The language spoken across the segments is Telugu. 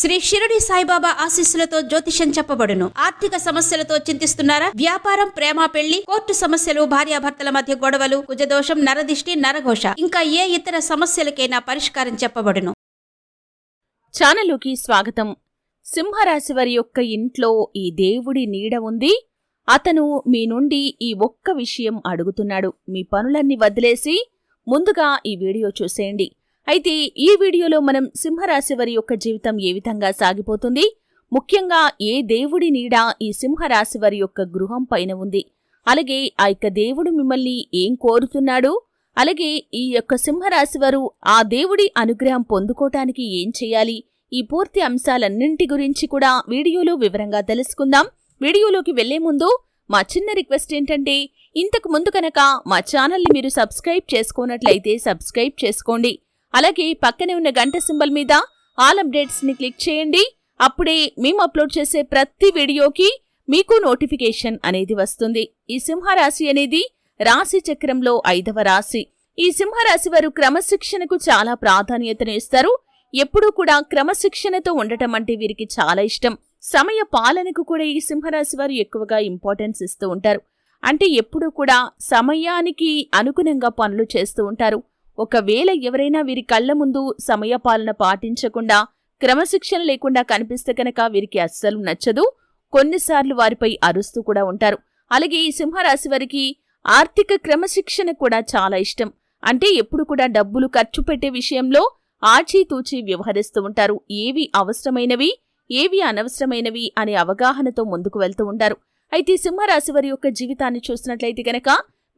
శ్రీ షిరడి సాయిబాబా ఆశీస్సులతో జ్యోతిషం చెప్పబడును. ఆర్థిక సమస్యలతో చింతిస్తున్నారా? వ్యాపారం ప్రేమ పెళ్ళి కోర్టు సమస్యలు భార్యాభర్తల మధ్య గొడవలు కుజదోషం నరదిష్టి నరఘోష ఇంకా ఏ ఇతర సమస్యలకైనా పరిష్కారం చెప్పబడును. ఛానలుకి స్వాగతం. సింహరాశి వారి యొక్క ఇంట్లో ఈ దేవుడి నీడ ఉంది. అతను మీ నుండి ఈ ఒక్క విషయం అడుగుతున్నాడు. మీ పనులన్నీ వదిలేసి ముందుగా ఈ వీడియో చూసేయండి. అయితే ఈ వీడియోలో మనం సింహరాశి వారి యొక్క జీవితం ఏ విధంగా సాగిపోతుంది? ముఖ్యంగా ఏ దేవుడి నీడ ఈ సింహరాశి వారి యొక్క గృహం పైన ఉంది? అలాగే ఆ యొక్క దేవుడు మిమ్మల్ని ఏం కోరుతున్నాడు? అలాగే ఈ యొక్క సింహరాశి వారు ఆ దేవుడి అనుగ్రహం పొందుకోటానికి ఏం చేయాలి? ఈ పూర్తి అంశాలన్నింటి గురించి కూడా వీడియోలో వివరంగా తెలుసుకుందాం. వీడియోలోకి వెళ్ళే ముందు మా చిన్న రిక్వెస్ట్ ఏంటంటే ఇంతకు ముందు కనుక మా ఛానల్ని మీరు సబ్స్క్రైబ్ చేసుకోనట్లయితే సబ్స్క్రైబ్ చేసుకోండి. అలాగే పక్కనే ఉన్న గంట సింబల్ మీద ఆల్ అప్డేట్స్ని క్లిక్ చేయండి. అప్పుడే మేము అప్లోడ్ చేసే ప్రతి వీడియోకి మీకు నోటిఫికేషన్ అనేది వస్తుంది. ఈ సింహరాశి అనేది రాశి చక్రంలో ఐదవ రాశి. ఈ సింహరాశి వారు క్రమశిక్షణకు చాలా ప్రాధాన్యతను ఇస్తారు. ఎప్పుడూ కూడా క్రమశిక్షణతో ఉండటం అంటే వీరికి చాలా ఇష్టం. సమయ పాలనకు కూడా ఈ సింహరాశి వారు ఎక్కువగా ఇంపార్టెన్స్ ఇస్తూ ఉంటారు. అంటే ఎప్పుడూ కూడా సమయానికి అనుగుణంగా పనులు చేస్తూ ఉంటారు. ఒకవేళ ఎవరైనా వీరి కళ్ళ ముందు సమయపాలన పాటించకుండా క్రమశిక్షణ లేకుండా కనిపిస్తే కనుక వీరికి అస్సలు నచ్చదు. కొన్నిసార్లు వారిపై అరుస్తూ కూడా ఉంటారు. అలాగే ఈ సింహరాశి వారికి ఆర్థిక క్రమశిక్షణ కూడా చాలా ఇష్టం. అంటే ఎప్పుడు కూడా డబ్బులు ఖర్చు పెట్టే విషయంలో ఆచితూచి వ్యవహరిస్తూ ఉంటారు. ఏవి అవసరమైనవి ఏవి అనవసరమైనవి అనే అవగాహనతో ముందుకు వెళ్తూ ఉంటారు. అయితే సింహరాశి వారి యొక్క జీవితాన్ని చూసినట్లయితే గనక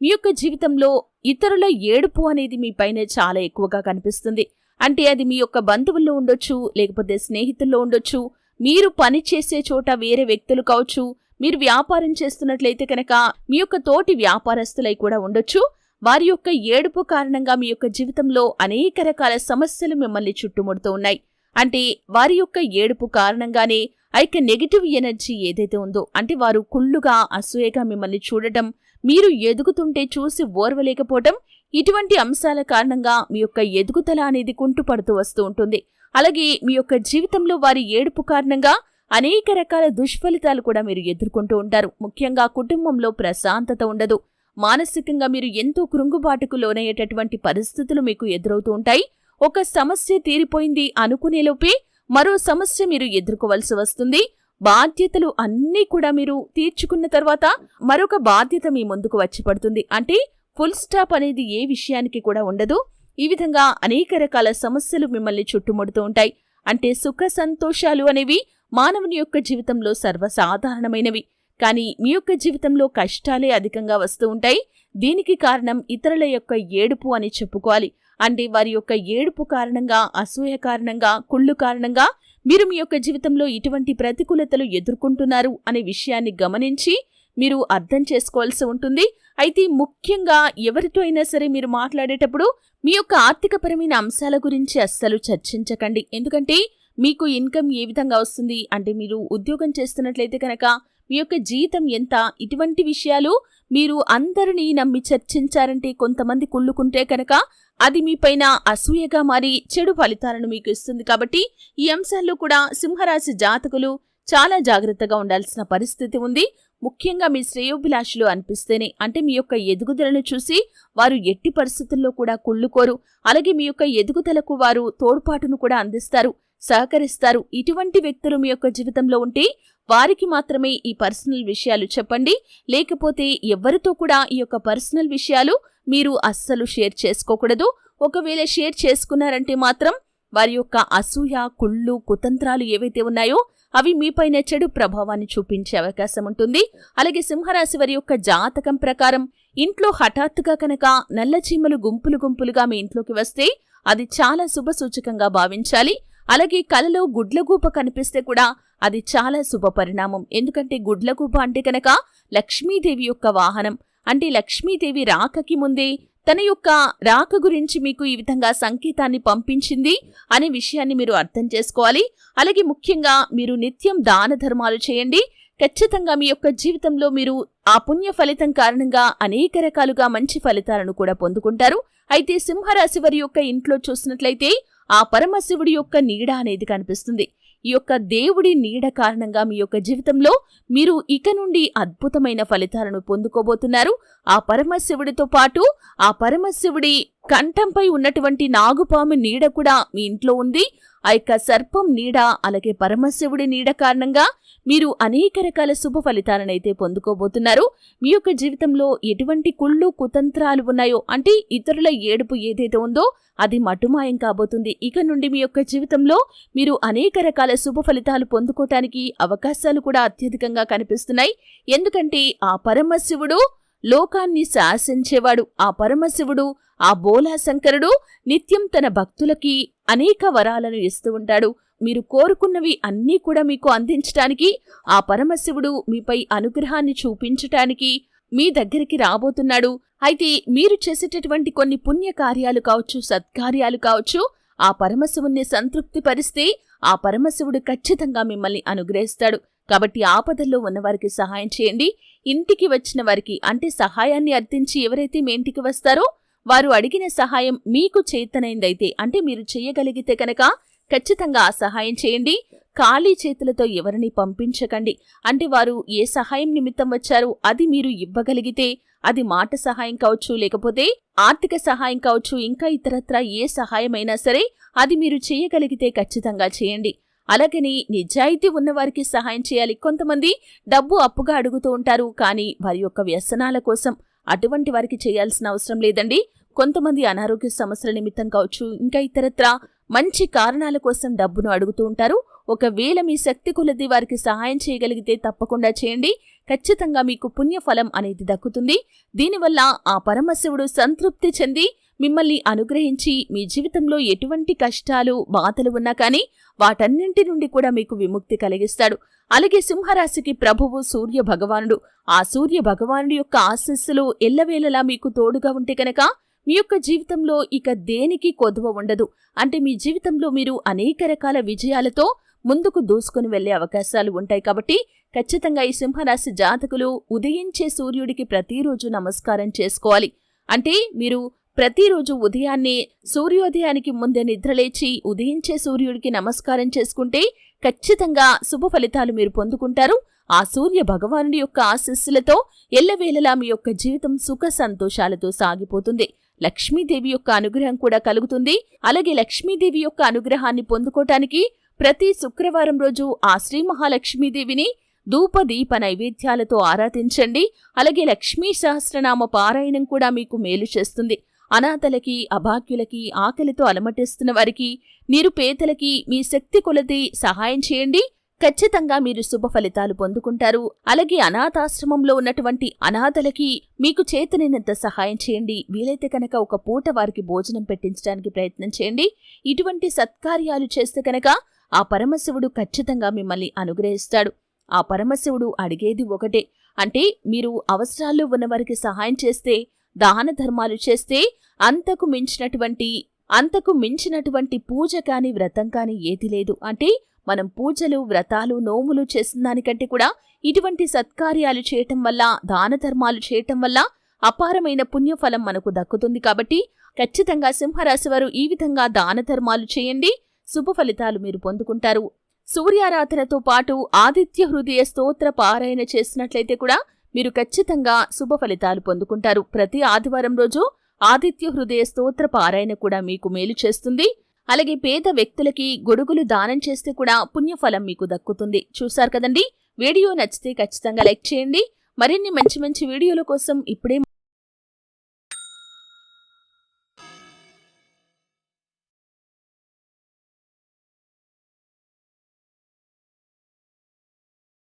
మీ యొక్క జీవితంలో ఇతరుల ఏడుపు అనేది మీ పైన చాలా ఎక్కువగా కనిపిస్తుంది. అంటే అది మీ యొక్క బంధువుల్లో ఉండొచ్చు లేకపోతే స్నేహితుల్లో ఉండొచ్చు మీరు పని చేసే చోట వేరే వ్యక్తులు కావచ్చు మీరు వ్యాపారం చేస్తున్నట్లయితే కనుక మీ యొక్క తోటి వ్యాపారస్తులై కూడా ఉండొచ్చు. వారి యొక్క ఏడుపు కారణంగా మీ యొక్క జీవితంలో అనేక రకాల సమస్యలు మిమ్మల్ని చుట్టుముడుతూ ఉన్నాయి. అంటే వారి యొక్క ఏడుపు కారణంగానే అయితే నెగిటివ్ ఎనర్జీ ఏదైతే ఉందో అంటే వారు కుళ్ళుగా అసూయగా మిమ్మల్ని చూడటం మీరు ఎదుగుతుంటే చూసి ఓర్వలేకపోవటం ఇటువంటి అంశాల కారణంగా మీ యొక్క ఎదుగుదల అనేది కుంటుపడుతూ వస్తూ ఉంటుంది. అలాగే మీ యొక్క జీవితంలో వారి ఏడుపు కారణంగా అనేక రకాల దుష్ఫలితాలు కూడా మీరు ఎదుర్కొంటూ ఉంటారు. ముఖ్యంగా కుటుంబంలో ప్రశాంతత ఉండదు. మానసికంగా మీరు ఎంతో కృంగుబాటుకు లోనయ్యేటటువంటి పరిస్థితులు మీకు ఎదురవుతూ ఉంటాయి. ఒక సమస్య తీరిపోయింది అనుకునేలోపే మరో సమస్య మీరు ఎదుర్కోవలసి వస్తుంది. బాధ్యతలు అన్నీ కూడా మీరు తీర్చుకున్న తర్వాత మరొక బాధ్యత మీ ముందుకు వచ్చి పడుతుంది. అంటే ఫుల్ స్టాప్ అనేది ఏ విషయానికి కూడా ఉండదు. ఈ విధంగా అనేక రకాల సమస్యలు మిమ్మల్ని చుట్టుముడుతూ ఉంటాయి. అంటే సుఖ సంతోషాలు అనేవి మానవుని యొక్క జీవితంలో సర్వసాధారణమైనవి. కానీ మీ యొక్క జీవితంలో కష్టాలే అధికంగా వస్తూ ఉంటాయి. దీనికి కారణం ఇతరుల యొక్క ఏడుపు అని చెప్పుకోవాలి. అంటే వారి యొక్క ఏడుపు కారణంగా అసూయ కారణంగా కుళ్ళు కారణంగా మీరు మీ యొక్క జీవితంలో ఇటువంటి ప్రతికూలతలు ఎదుర్కొంటున్నారు అనే విషయాన్ని గమనించి మీరు అర్థం చేసుకోవాల్సి ఉంటుంది. అయితే ముఖ్యంగా ఎవరితో అయినా సరే మీరు మాట్లాడేటప్పుడు మీ యొక్క ఆర్థికపరమైన అంశాల గురించి అస్సలు చర్చించకండి. ఎందుకంటే మీకు ఇన్కమ్ ఏ విధంగా వస్తుంది? అంటే మీరు ఉద్యోగం చేస్తున్నట్లయితే కనుక మీ యొక్క జీతం ఎంత? ఇటువంటి విషయాలు మీరు అందరినీ నమ్మి చర్చించారంటే కొంతమంది కుళ్ళుకుంటే కనుక అది మీపైన అసూయగా మారి చెడు ఫలితాలను మీకు ఇస్తుంది కాబట్టి ఈ అంశాల్లో కూడా సింహరాశి జాతకులు చాలా జాగ్రత్తగా ఉండాల్సిన పరిస్థితి ఉంది. ముఖ్యంగా మీ శ్రేయోభిలాషులు అనిపిస్తేనే అంటే మీ యొక్క ఎదుగుదలను చూసి వారు ఎట్టి పరిస్థితుల్లో కూడా కుళ్ళుకోరు. అలాగే మీ యొక్క ఎదుగుదలకు వారు తోడ్పాటును కూడా అందిస్తారు సహకరిస్తారు. ఇటువంటి వ్యక్తులు మీ యొక్క జీవితంలో ఉంటే వారికి మాత్రమే ఈ పర్సనల్ విషయాలు చెప్పండి. లేకపోతే ఎవరితో కూడా ఈ యొక్క పర్సనల్ విషయాలు మీరు అస్సలు షేర్ చేసుకోకూడదు. ఒకవేళ షేర్ చేసుకున్నారంటే మాత్రం వారి యొక్క అసూయ కుళ్ళు కుతంత్రాలు ఏవైతే ఉన్నాయో అవి మీపైన చెడు ప్రభావాన్ని చూపించే అవకాశం ఉంటుంది. అలాగే సింహరాశి వారి యొక్క జాతకం ప్రకారం ఇంట్లో హఠాత్తుగా కనుక నల్ల చీమలు గుంపులు గుంపులుగా మీ ఇంట్లోకి వస్తే అది చాలా శుభ సూచకంగా భావించాలి. అలాగే కలలో గుడ్లగూప కనిపిస్తే కూడా అది చాలా శుభ పరిణామం. ఎందుకంటే గుడ్లగూప అంటే కనుక లక్ష్మీదేవి యొక్క వాహనం. అంటే లక్ష్మీదేవి రాకకి ముందే తన యొక్క రాక గురించి మీకు ఈ విధంగా సంకేతాన్ని పంపించింది అనే విషయాన్ని మీరు అర్థం చేసుకోవాలి. అలాగే ముఖ్యంగా మీరు నిత్యం దాన ధర్మాలు చేయండి. ఖచ్చితంగా మీ యొక్క జీవితంలో మీరు ఆ పుణ్య ఫలితం కారణంగా అనేక రకాలుగా మంచి ఫలితాలను కూడా పొందుకుంటారు. అయితే సింహరాశి వారి యొక్క ఇంట్లో చూసినట్లయితే ఆ పరమశివుడి యొక్క నీడ అనేది కనిపిస్తుంది. ఈ యొక్క దేవుడి నీడ కారణంగా మీ యొక్క జీవితంలో మీరు ఇక నుండి అద్భుతమైన ఫలితాలను పొందుకోబోతున్నారు. ఆ పరమశివుడితో పాటు ఆ పరమశివుడి కంఠంపై ఉన్నటువంటి నాగుపాము నీడ కూడా మీ ఇంట్లో ఉంది. ఆ యొక్క సర్పం నీడ అలాగే పరమశివుడి నీడ కారణంగా మీరు అనేక రకాల శుభ ఫలితాలనైతే పొందుకోబోతున్నారు. మీ యొక్క జీవితంలో ఎటువంటి కుళ్ళు కుతంత్రాలు ఉన్నాయో అంటే ఇతరుల ఏడుపు ఏదైతే ఉందో అది మటుమాయం కాబోతుంది. ఇక నుండి మీ యొక్క జీవితంలో మీరు అనేక రకాల శుభ ఫలితాలు పొందుకోవటానికి అవకాశాలు కూడా అత్యధికంగా కనిపిస్తున్నాయి. ఎందుకంటే ఆ పరమశివుడు లోకాన్ని శాసించేవాడు ఆ పరమశివుడు ఆ బోలాశంకరుడు నిత్యం తన భక్తులకి అనేక వరాలను ఇస్తూ ఉంటాడు. మీరు కోరుకున్నవి అన్నీ కూడా మీకు అందించటానికి ఆ పరమశివుడు మీపై అనుగ్రహాన్ని చూపించటానికి మీ దగ్గరికి రాబోతున్నాడు. అయితే మీరు చేసేటటువంటి కొన్ని పుణ్య కార్యాలు కావచ్చు సత్కార్యాలు కావచ్చు ఆ పరమశివుణ్ణి సంతృప్తిపరిస్తే ఆ పరమశివుడు ఖచ్చితంగా మిమ్మల్ని అనుగ్రహిస్తాడు. కాబట్టి ఆపదల్లో ఉన్నవారికి సహాయం చేయండి. ఇంటికి వచ్చిన వారికి అంటే సహాయాన్ని అర్థించి ఎవరైతే మీ ఇంటికి వస్తారో వారు అడిగిన సహాయం మీకు చేతనైందైతే అంటే మీరు చేయగలిగితే కనుక ఖచ్చితంగా ఆ సహాయం చేయండి. ఖాళీ చేతులతో ఎవరిని పంపించకండి. అంటే వారు ఏ సహాయం నిమిత్తం వచ్చారు అది మీరు ఇవ్వగలిగితే అది మాట సహాయం కావచ్చు లేకపోతే ఆర్థిక సహాయం కావచ్చు ఇంకా ఇతరత్ర ఏ సహాయమైనా సరే అది మీరు చేయగలిగితే ఖచ్చితంగా చేయండి. అలాగని నిజాయితీ ఉన్నవారికి సహాయం చేయాలి. కొంతమంది డబ్బు అప్పుగా అడుగుతూ ఉంటారు. కానీ వారి యొక్క వ్యసనాల కోసం అటువంటి వారికి చేయాల్సిన అవసరం లేదండి. కొంతమంది అనారోగ్య సమస్యల నిమిత్తం కావచ్చు ఇంకా ఇతరత్రా మంచి కారణాల కోసం డబ్బును అడుగుతూ ఉంటారు. ఒకవేళ మీ శక్తి కొలది వారికి సహాయం చేయగలిగితే తప్పకుండా చేయండి. ఖచ్చితంగా మీకు పుణ్యఫలం అనేది దక్కుతుంది. దీనివల్ల ఆ పరమశివుడు సంతృప్తి చెంది మిమ్మల్ని అనుగ్రహించి మీ జీవితంలో ఎటువంటి కష్టాలు బాధలు ఉన్నా కానీ వాటన్నింటి నుండి కూడా మీకు విముక్తి కలిగిస్తాడు. అలాగే సింహరాశికి ప్రభువు సూర్య భగవానుడు. ఆ సూర్య భగవానుడి యొక్క ఆశస్సులు ఎల్లవేళలా మీకు తోడుగా ఉంటే కనుక మీ యొక్క జీవితంలో ఇక దేనికి కొదువ ఉండదు. అంటే మీ జీవితంలో మీరు అనేక రకాల విజయాలతో ముందుకు దూసుకుని వెళ్ళే అవకాశాలు ఉంటాయి కాబట్టి ఖచ్చితంగా ఈ సింహరాశి జాతకులు ఉదయించే సూర్యుడికి ప్రతిరోజు నమస్కారం చేసుకోవాలి. అంటే మీరు ప్రతిరోజు ఉదయాన్నే సూర్యోదయానికి ముందే నిద్రలేచి ఉదయించే సూర్యుడికి నమస్కారం చేసుకుంటే ఖచ్చితంగా శుభ ఫలితాలు మీరు పొందుకుంటారు. ఆ సూర్య భగవానుడి యొక్క ఆశస్సులతో ఎల్లవేళలా మీ యొక్క జీవితం సుఖ సంతోషాలతో సాగిపోతుంది. లక్ష్మీదేవి యొక్క అనుగ్రహం కూడా కలుగుతుంది. అలాగే లక్ష్మీదేవి యొక్క అనుగ్రహాన్ని పొందుకోటానికి ప్రతి శుక్రవారం రోజు ఆ శ్రీ మహాలక్ష్మీదేవిని ధూప దీప నైవేద్యాలతో ఆరాధించండి. అలాగే లక్ష్మీ సహస్రనామ పారాయణం కూడా మీకు మేలు చేస్తుంది. అనాథలకి అభాగ్యులకి ఆకలితో అలమటిస్తున్న వారికి నిరుపేదలకి మీ శక్తి కొలది సహాయం చేయండి. ఖచ్చితంగా మీరు శుభ ఫలితాలు పొందుకుంటారు. అలాగే అనాథాశ్రమంలో ఉన్నటువంటి అనాథలకి మీకు చేతనైనంత సహాయం చేయండి. వీలైతే కనుక ఒక పూట వారికి భోజనం పెట్టించడానికి ప్రయత్నం చేయండి. ఇటువంటి సత్కార్యాలు చేస్తే కనుక ఆ పరమశివుడు ఖచ్చితంగా మిమ్మల్ని అనుగ్రహిస్తాడు. ఆ పరమశివుడు అడిగేది ఒకటే అంటే మీరు అవసరాల్లో ఉన్నవారికి సహాయం చేస్తే దాన ధర్మాలు చేస్తే అంతకు మించినటువంటి అంతకు మించినటువంటి పూజ కాని వ్రతం కాని ఏది లేదు. అంటే మనం పూజలు వ్రతాలు నోములు చేసిన దానికంటే కూడా ఇటువంటి సత్కార్యాలు చేయటం వల్ల దాన ధర్మాలు చేయటం వల్ల అపారమైన పుణ్యఫలం మనకు దక్కుతుంది కాబట్టి ఖచ్చితంగా సింహరాశి వారు ఈ విధంగా దాన ధర్మాలు చేయండి. శుభ ఫలితాలు మీరు పొందుకుంటారు. సూర్యారాధనతో పాటు ఆదిత్య హృదయ స్తోత్ర పారాయణ చేసినట్లయితే కూడా మీరు ఖచ్చితంగా శుభ ఫలితాలు పొందుకుంటారు. ప్రతి ఆదివారం రోజు ఆదిత్య హృదయ స్తోత్ర పారాయణ కూడా మీకు మేలు చేస్తుంది. అలాగే పేద వ్యక్తులకి గొడుగులు దానం చేస్తే కూడా పుణ్యఫలం మీకు దక్కుతుంది. చూశారు కదండి? వీడియో నచ్చితే ఖచ్చితంగా లైక్ చేయండి. మరిన్ని మంచి మంచి వీడియోల కోసం ఇప్పుడే